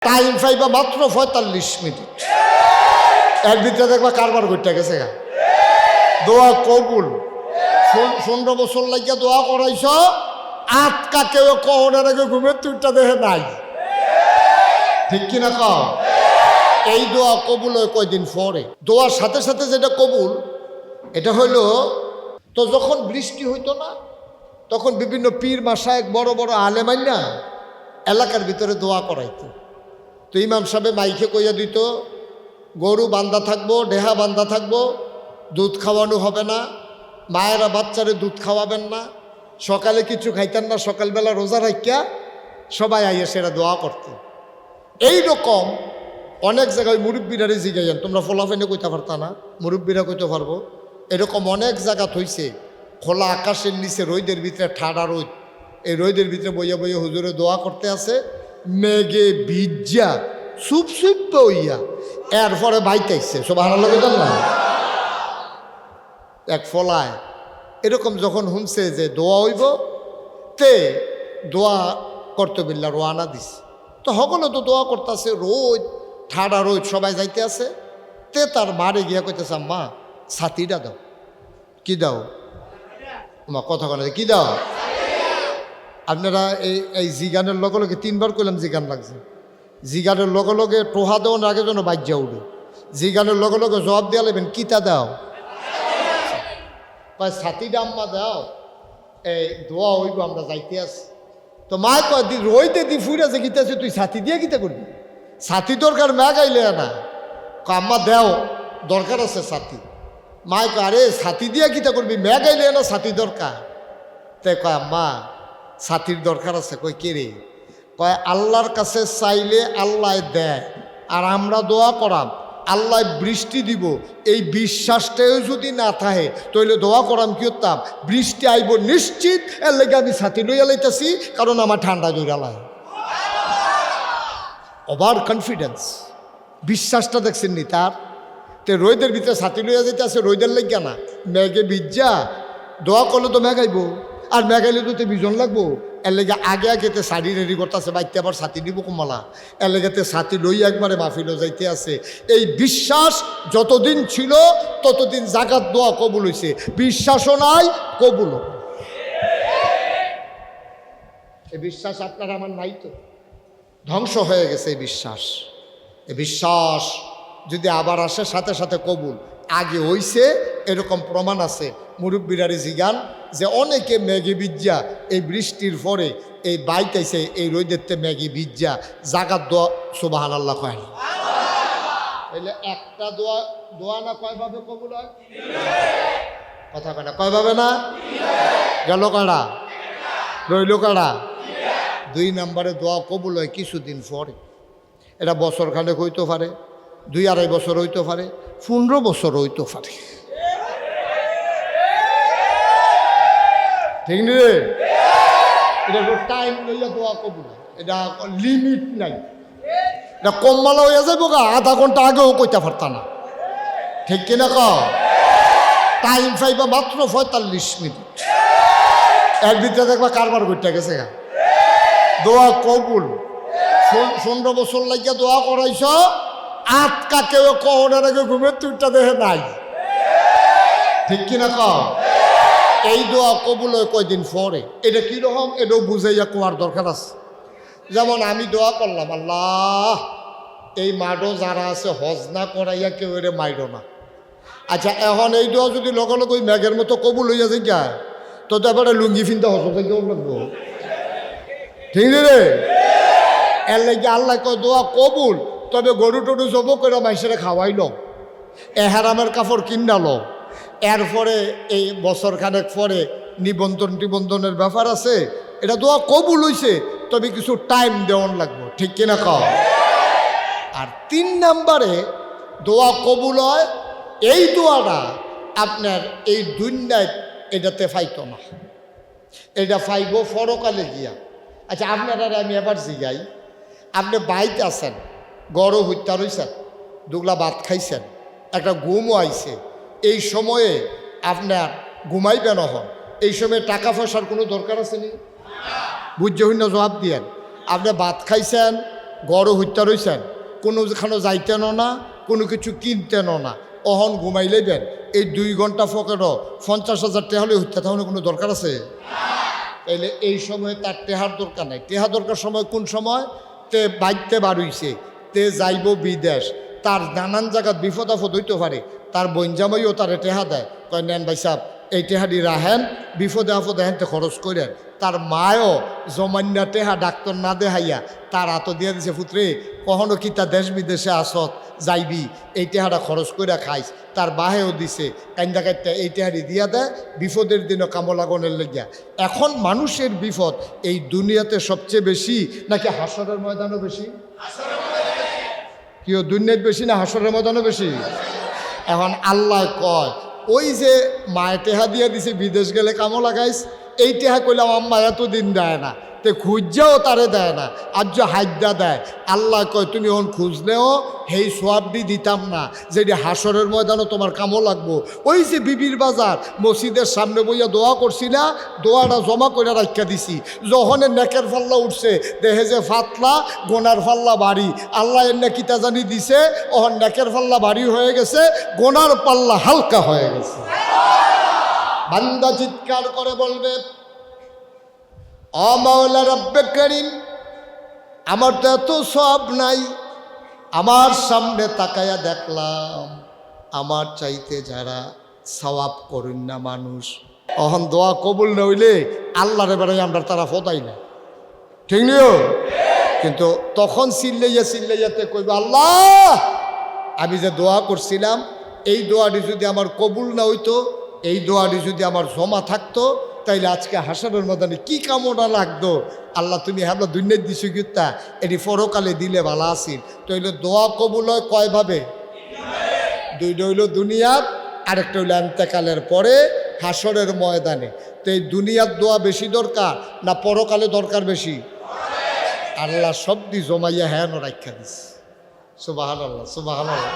Time পাইবা মাত্র পঁয়তাল্লিশ মিনিট। এর ভিতরে দেখবা কারবার করতে গেছে। দোয়া কবুল। পন- পনেরো বছর লাগিয়া দোয়া করাইছ, আটকা কেউ কহনের আগে ঘুমের তুইটা দেহে নাই। ঠিক কিনা ক এই দোয়া কবুল হয় কয়দিন পরে? দোয়ার সাথে সাথে যেটা কবুল, এটা হইল, তো যখন বৃষ্টি হইতো না, তখন বিভিন্ন পীর মাসায় বড় বড় আলেমাই না এলাকার ভিতরে দোয়া করাইতো। তো ইমাম সাহেব মাইকে কইয়া দিত, গরু বান্ধা থাকব, ডেহা বান্ধা থাকব, দুধ খাওয়ানো হবে না, মায়েরা বাচ্চারে দুধ খাওয়াবেন না, সকালে কিছু খাইতেন না, সকালবেলা রোজা রাখিয়া সবাই আইয়া সেটা দোয়া করতো। এই রকম অনেক জায়গায় মুরব্বীরারে জিগাইয়েন তোমরা ফলাফেনে কইতে পারতা না, মুরব্বীরা কইতে পারব। এরকম অনেক জায়গা থইছে, খোলা আকাশের নিচে রোদের ভিতরে ঠাডা রোদ, এই রোদের ভিতরে বইয়া বইয়া হুজুরে দোয়া করতে আছে। মেঘে ভিজ্জা, সুপ সুপ হইয়া এরপরে বাইতাইছে সব ভালো লাগে না? এক ফলায়। এরকম যখন শুনছে যে দোয়া হইব, তে দোয়া করতে বিল্লা, রোয়ানা দিস তো সকলে তো দোয়া করতেছে রোদ ঠাডা রোদ সবাই যাইতে আছে। তে তার মারে গিয়া কইতেছে মা ছাতিটা দাও। কি দাও? মা, কথা কনে কি দাও? আপনারা এই এই জিগানের লগে লগে তিনবার কইলাম জিগান লাগছে। জিগানের লগে লগে টোহা দেওয়ার আগে যেন বাজ্যা উঠে। জিগানের লগে লগে জবাব দিয়া লাগবেন কিতা দাও? কয় ছাতি ডাম্মা দাও। এই দোয়া হইব, আমরা যাইতে আছি তো মা কয়, দি রইতে দি ফুইরা যে গীতাছে তুই ছাতি দিয়ে গীতা করবি? ছাতি দরকার, মা গাইলে না। আম্মা দেও, দরকার আছে ছাতি। মা কয়, আরে, ছাতি দিয়ে গীতা করবি ম্যাগ গাইলে না ছাতি দরকার। তাই কয়, আম্মা ছাতির দরকার আছে, কয়, কে রে? কয়, আল্লাহর কাছে চাইলে আল্লাহ দেয়, আর আমরা দোয়া করাম, আল্লাহ বৃষ্টি দিব, এই বিশ্বাসটাও যদি না থাকে তাহলে দোয়া করাম কি করতাম? বৃষ্টি আইব নিশ্চিত, এর লেগে আমি ছাতি লইয়া লাইতেছি, কারণ আমার ঠান্ডা জোরালায় ওভার কনফিডেন্স বিশ্বাসটা দেখছেন নি তার? তে রোদের ভিতরে ছাতি লইয়া যেতে আছে রোদের লাগিয়া না, মেঘে বিজ্জা দোয়া করলে তো মেঘ মেঘাইব আর মেঘাইলে তো বিজন লাগবো। এর লেগে আগে আগে তে শাড়ি রেডি করতেছে বাইতে আবার ছাতি দিব কমলা এর লেগে তে ছাতি লই একবারে মাহফিলও যাইতে আছে। এই বিশ্বাস যতদিন ছিল, ততদিন জাগাত দোয়া কবুল হইছে। বিশ্বাসও নাই কবুল এই বিশ্বাস আপনার আমার নাই তো। ধ্বংস হয়ে গেছে এই বিশ্বাস। এই বিশ্বাস যদি আবার আসে, সাথে সাথে কবুল। আগে হইছে, এরকম প্রমাণ আছে। মুরব্বীরারি জিগান যে অনেকে ম্যাগি বিজ্জা এই বৃষ্টির পরে এই বাইতাইছে এই রোদেরতে ম্যাগি বিজ্জা জাগাত দোয়া সুবাহান আল্লাহ কয় না? তাহলে একটা দোয়া দোয়া না কয়ভাবে কবুল হয়? কথা কয় না, কয়ভাবে না? গেল কাড়া রইল কাড়া দুই নম্বরে দোয়া কবুল হয় কিছুদিন পরে। এটা বছর খানেক হইতে পারে, দুই আড়াই বছর হইতে পারে, পনেরো বছর হইতে পারে। ঠিক নি এটা টাইম লইয়া দোয়া কবুল হয়। এটা লিমিট নাই। এটা কমমালা হইয়া যাইব গা, আধা ঘণ্টা আগেও কইতে পারতা না। ঠিক কিনা ক টাইম পাইবা মাত্র পঁয়তাল্লিশ মিনিট। এর ভিতরে দেখবা কারবার করতে গেছে গা। দোয়া কবুল। পন- পনেরো বছর লাগিয়া দোয়া করাইছ আটকা কেউ কহনের আগে ঘুমের তুইটা দেহে নাই। ঠিক কিনা ক এই দোয়া কবুল হয় কয়দিন পরে। এটা কীরকম এটাও বুঝাইয়া কোয়ার দরকার আছে। যেমন আমি দোয়া করলাম, আল্লাহ, এই মাডো যারা আছে, হজ না করাইয়া কেউ এরে মাইরো না। আচ্ছা এখন এই দোয়া যদি লগে লগে ওই মেঘের মতো কবুল হইয়া যায় গা তো তো এবারে লুঙ্গি ফিনতে হস লাগবো? ঠিক রে? এর লাগে আল্লাহ কয়, দোয়া কবুল, তবে গরু টরু জব করে মাইসেরে খাওয়াই লো এহারামের কাপড় কিনা লো এরপরে এই বছর খানেক পরে নিবন্ধন টিবন্ধনের ব্যাপার আছে, এটা দোয়া কবুল হইছে, তবে কিছু টাইম দেওয়ান লাগবো, ঠিক কিনা কও? আর তিন নাম্বারে দোয়া কবুল হয়, এই দোয়াটা আপনার এই দুনিয়ায় এটাতে ফাইতো না। এটা ফাইব ফরকালে গিয়া। আচ্ছা আপনারা আমি এবার জিগাই, আপনি বাইতে আছেন গড় হত্যা রইছেন দুগলা ভাত খাইছেন, একটা ঘুমও আইছে এই সময়ে আপনার ঘুমাইবেন হন এই সময়ে টাকা পয়সার কোনো দরকার আছে নি? বুঝতে হইনা জবাব দিয়েন। আপনি ভাত খাইছেন গড় হত্যা রইছেন, কোনোখানে যাইতেনও না, কোনো কিছু কিনতেনও না। অহন ঘুমাইলেবেন এই দুই ঘণ্টা ফকেটও পঞ্চাশ হাজার টেহালে হত্যা তাহলে কোনো দরকার আছে? তাইলে এই সময়ে তার টেহার দরকার নাই। টেহা দরকার সময় কোন সময়? তে বাইতে বাড়ইছে তে যাইব বিদেশ। তার নানান জায়গাত বিপদ আপদ হইতে পারে। তার বঞ্জামাইও তারে টেহা দেয়। কয়, নেন ভাই সাহেব, এই টেহাটি রাহেন বিপদে আপদে হেনতে খরচ করেন। তার মায়ও জমান্যা টেহা ডাক্তার না দেহাইয়া তার হাত দিয়ে দিছে, পুত্রে, কখনো কি তা দেশ বিদেশে আসত? যাইবি, এই টেহাটা খরচ করে খাইস। তার বাহেও দিছে কান্দা কাটতে এই টেহারি দিয়া দেয় বিপদের দিনও কামলাগনের লেগিয়া। এখন মানুষের বিপদ এই দুনিয়াতে সবচেয়ে বেশি নাকি হাসরের ময়দানও বেশি? কেউ দুনিয়াত বেশি না হাসরের ময়দানও বেশি? এখন আল্লাহ কয় ওই যে মায়ে টেহা দিয়ে দিছে বিদেশ গেলে কামো লাগাইস এই টেহা কইলাম, আম্মা, এতদিন দেয় না। তে খুঁজাও তারে দেয় না। আর যে হাইদা দেয়। আল্লাহ কয়, তুমি এখন খুঁজলেও সেই সোয়াবটি দিতাম না। যেটি হাসরের ময়দানও তোমার কামও লাগবো। ওই যে বিবির বাজার, মসজিদের সামনে বইয়া দোয়া করছি না, দোয়াটা জমা করে রাখা দিছি। যখনে নেকের ফাল্লা উঠছে, দেহে যে ফাতলা, গোনার ফাল্লা বাড়ি। আল্লাহ এর কিতা জানি দিছে ওহন নেকের ফাল্লা বাড়ি হয়ে গেছে, গোনার পাল্লা হালকা হয়ে গেছে। বান্দা চিৎকার করে বলবে অমাওলা রব্বে করিম, আমার তো এত সব নাই, আমার সামনে তাকায়া দেখলাম, আমার চাইতে যারা সওয়াব করুন না মানুষ, অহন দোয়া কবুল না হইলে আল্লাহরে বেড়াই আমরা তারা ফতাই না। ঠিক নিও? কিন্তু তখন চিল্লাইয়া চিল্লাইয়াতে কইব, আল্লাহ, আমি যে দোয়া করছিলাম, এই দোয়াটি যদি আমার কবুল না হইতো এই দোয়াটি যদি আমার জমা থাকতো, তাইলে আজকে হাসানোর মধ্যে কি কামনা লাগতো? আল্লাহ তুমি হাবলা দুনিয়ার দিছো কিতা এটি পরকালে দিলে ভালো আসিল তাইলে দোয়া কবুল হয় কয়ভাবে দুইটা হইল দুনিয়ার, আরেকটা হইল এন্তেকালের পরে হাসরের ময়দানে। তো এই দুনিয়ার দোয়া বেশি দরকার না পরকালে দরকার বেশি? আল্লাহ সব দি জমাইয়া হ্যাঁ রাখা দিস সুবাহান আল্লাহ সুবাহান আল্লাহ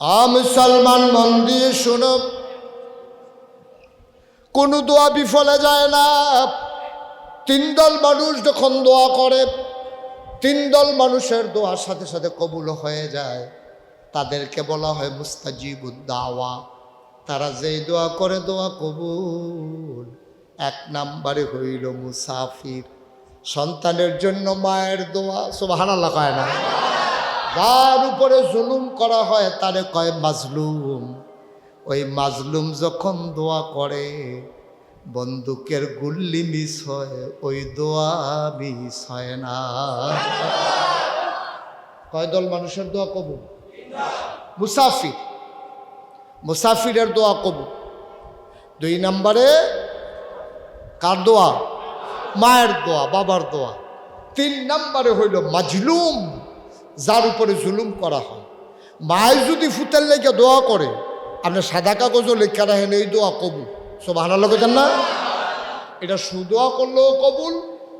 আ মুসলমান মন দিয়ে শোনো। কোনো দোয়া বিফলে যায় না। তিন দল মানুষ যখন দোয়া করে, তিন দল মানুষের দোয়ার সাথে সাথে কবুল হয়ে যায়। তাদেরকে বলা হয় মুস্তাজিবুদ্দাওয়া তারা যেই দোয়া করে দোয়া কবুল। এক নাম্বারে হইল মুসাফির। সন্তানের জন্য মায়ের দোয়া। সব হানাল্লা কয় না। যার উপরে জুলুম করা হয়, তারে কয় মাজলুম। ওই মাজলুম যখন দোয়া করে, বন্দুকের গুল্লি মিস হয়, ওই দোয়া মিস হয় না। কয় দল মানুষের দোয়া কবুল? মুসাফির। মুসাফিরের দোয়া কবুল। দুই নম্বরে, কার দোয়া? মায়ের দোয়া, বাবার দোয়া। তিন নম্বরে হইল মাজলুম। যার উপরে জুলুম করা হয়। মায় যদি ফুতের লেগে দোয়া করে, আপনি সাদা কাগজও লেখা রাখেন, এই দোয়া কবুল। সব হানার লোক না? এটা সুদোয়া করলেও কবুল,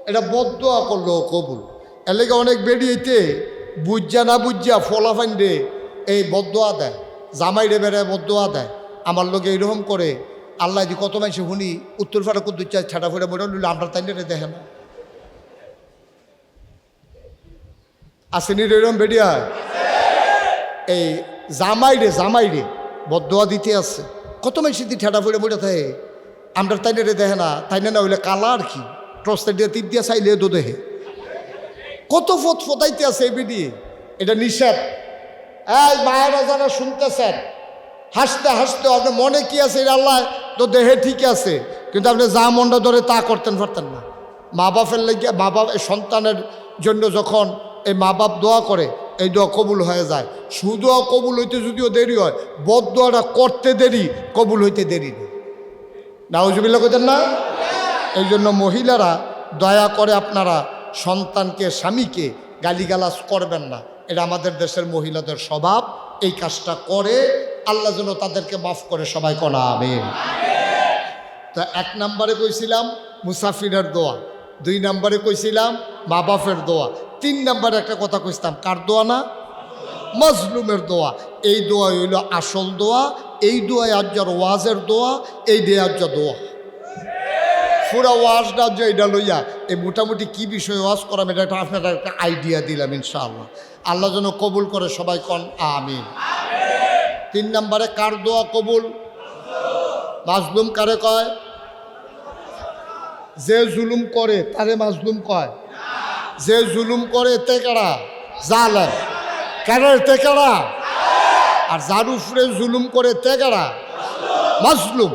এটা বদোয়া করলেও কবুল। এর লেগে অনেক বেরিয়েতে বুঝা না বুঝা ফলাফাইন রে এই বদোয়া দেয় জামাই রে বেড়ে বদোয়া দেয় আমার লোকে এইরকম করে, আল্লাহ দি কত মানুষ শুনি, উত্তর ফাটা কুদ্দুর ছাটা ফুটে মরে আমরা তাই দেখে না। আসেনি রে এরকম বেরিয়া এই জামাই রে জামাই রে, বদোয়া দিতে আছে। কত মানুষ দি ঠেটা ফুটে মরে থাকে? আমরা তাই রে দেখে না, তাই না হইলে কালা আর কি? টসটা দিয়ে তীর দিয়ে চাইলে দো দেহে। কত ফত ফতাইতে আছে এই বিডি এটা নিষেধ। এই মায়েরা যারা শুনতেছেন, হাসতে হাসতে আপনার মনে কি আছে এটা আল্লাহ? তো দেহে ঠিক আছে, কিন্তু আপনি যা মনটা ধরে তা করতেন পারতেন না। মা বাপের লেগে মা বাপ সন্তানের জন্য যখন এই মা বাপ দোয়া করে, এই দোয়া কবুল হয়ে যায়। সুদোয়া কবুল হইতে যদিও দেরি হয়, বদ দোয়াটা করতে দেরি, কবুল হইতে দেরি নেই। নাউজুবিল্লা করতেন না? এই জন্য মহিলারা দয়া করে আপনারা সন্তানকে, স্বামীকে গালিগালাজ করবেন না। এটা আমাদের দেশের মহিলাদের স্বভাব। এই কাজটা করে, আল্লাহ যেন তাদেরকে মাফ করে সবাই করা আমেন। তো এক নম্বরে কইছিলাম, মুসাফিরের দোয়া। দুই নম্বরে কইছিলাম, মা বাপের দোয়া। তিন নম্বরে একটা কথা কইতাম কার দোয়া না? মজলুমের দোয়া। এই দোয়া হইল আসল দোয়া, এই দোয়ায় আজ্জার ওয়াজের দোয়া, এই দে আজ্জা দোয়া। পুরা ওয়াজটা যে এটা লইয়া, এই মোটামুটি কি বিষয়ে ওয়াজ করাম, এটা একটা আপনার একটা আইডিয়া দিলাম ইনশাআল্লাহ। আল্লাহ যেন কবুল করে সবাই কন, আমিন। তিন নম্বরে কার দোয়া কবুল? মাজলুম কারে কয়? যে জুলুম করে, তারে মাজলুম কয়। যে জুলুম করে তে কারা? জালেম। কারে তে কারা? আর যার উপরে জুলুম করে তে কারা? মাজলুম।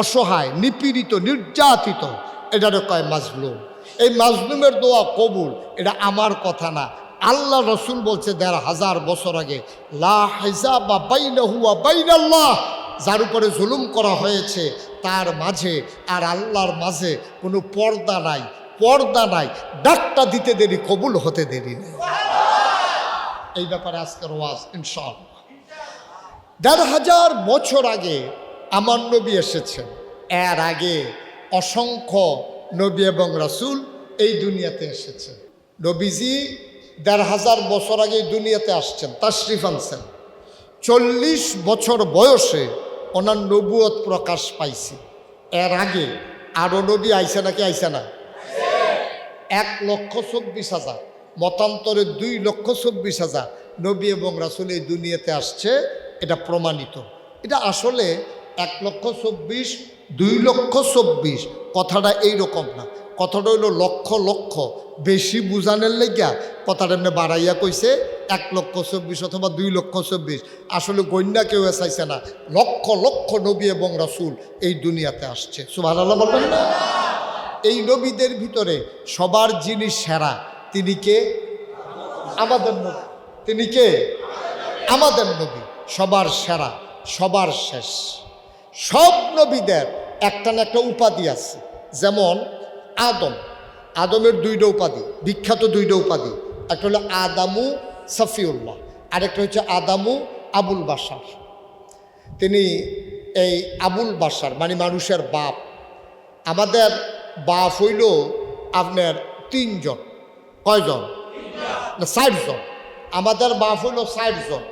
অসহায়, নিপীড়িত, নির্যাতিত, এটারে কয় মাজলুম। এই মাজলুমের দোয়া কবুল, এটা আমার কথা না। আল্লাহ রসুল বলছে দেড় হাজার বছর আগে যার উপরে জুলুম করা হয়েছে, তার মাঝে আর আল্লাহর মাঝে কোনো পর্দা নাই। পর্দা নাই, ডাকটা দিতে দেরি, কবুল হতে দেরি নেই। এই ব্যাপারে আজকের ওয়াজ, ইনশাআল্লাহ। দেড় হাজার বছর আগে আমার নবী এসেছেন। এর আগে অসংখ্য নবী এবং রাসুল এই দুনিয়াতে এসেছেন। নবীজি দেড় হাজার বছর আগে দুনিয়াতে আসছেন, তাশরিফ আনছেন। চল্লিশ বছর বয়সে ওনার নবুয়ত প্রকাশ পাইছে। এর আগে আরও নবী আইসে নাকি আইসে না এক লক্ষ চব্বিশ হাজার, মতান্তরে দুই লক্ষ চব্বিশ হাজার নবী এবং রাসুল এই দুনিয়াতে আসছে, এটা প্রমাণিত। এটা আসলে এক লক্ষ চব্বিশ, দুই লক্ষ চব্বিশ, কথাটা এই রকম না। কথাটা হইল লক্ষ লক্ষ, বেশি বুঝানের লেগিয়া কথাটা এমনি বাড়াইয়া কইছে, এক লক্ষ চব্বিশ অথবা দুই লক্ষ চব্বিশ। আসলে গণ্যা কেউ চাইছে না, লক্ষ লক্ষ নবী এবং রাসুল এই দুনিয়াতে আসছে। সুভাষ বলবেন না? এই নবীদের ভিতরে সবার যিনি সেরা, তিনি কে? আমাদের নবী। তিনি কে? আমাদের নবী। সবার সেরা, সবার শেষ। সব নবীদের একটা না একটা উপাধি আছে। যেমন আদম। আদমের দুইটা উপাধি, বিখ্যাত দুইটা উপাধি। একটা হলো আদামু সফিউল্লাহ, আরেকটা হচ্ছে আদামু আবুল বাসার তিনি এই আবুল বাসার মানে মানুষের বাপ। আমাদের বাপ হইল আপনার তিনজন। কয়জন? না ষাটজন আমাদের বাপ হইল ষাটজন